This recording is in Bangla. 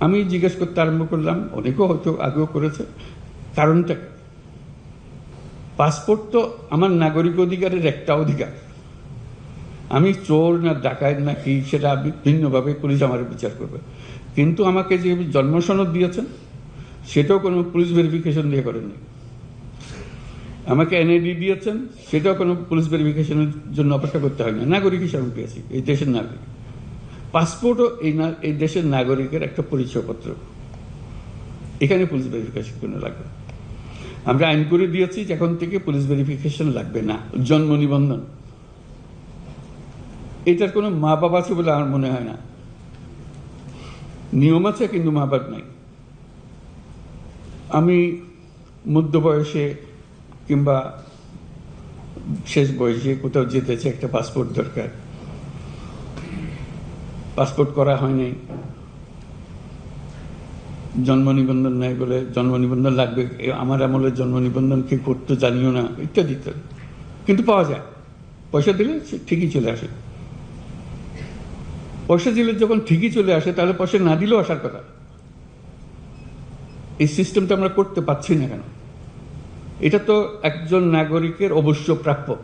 আমি জিজ্ঞেস করতে আরম্ভ করলাম, অনেকেও হয়তো আগেও করেছে। কারণটা পাসপোর্ট তো আমার নাগরিক অধিকারের একটা অধিকার। আমি চোর না ডাকাত না কি, সেটা ভিন্নভাবে পুলিশ আমার বিচার করবে। কিন্তু আমাকে যে জন্মসনদ দিয়েছেন, সেটাও কোনো পুলিশ ভেরিফিকেশন দিয়ে করেননি। আমাকে এনআইডি দিয়েছেন, সেটাও কোনো পুলিশ ভেরিফিকেশনের জন্য অপেক্ষা করতে হয় না। নাগরিক হিসাবে পেয়েছি, এই দেশের নাগরিক। পাসপোর্টও এই না এই দেশের নাগরিকের একটা পরিচয়পত্র। এখানে পুলিশ ভেরিফিকেশন কোনো লাগবে? আমরা আইন করে দিয়েছি যে এখন থেকে পুলিশ ভেরিফিকেশন লাগবে না। জন্ম নিবন্ধন। এটার কোনো মা বাবা আছে বলে আমার মনে হয় না। নিয়ম আছে কিন্তু মা বাপ নাই। আমি মধ্য বয়সে কিংবা শেষ বয়সে কোথাও যেতেছে একটা পাসপোর্ট দরকার। পাসপোর্ট করা হয়নি। জন্ম নিবন্ধন নাই বলে জন্ম নিবন্ধন লাগবে। আমার আমলের জন্ম নিবন্ধন কি করতে জানিও না, ইত্যাদি ইত্যাদি। কিন্তু পাওয়া যায়। পয়সা দিলে ঠিকই চলে আসে। পয়সা দিলে যখন ঠিকই চলে আসে, তাহলে পয়সা না দিলেও আসার কথা। এই সিস্টেমটা আমরা করতে পারছি না কেন? এটা তো একজন নাগরিকের অবশ্য প্রাপ্য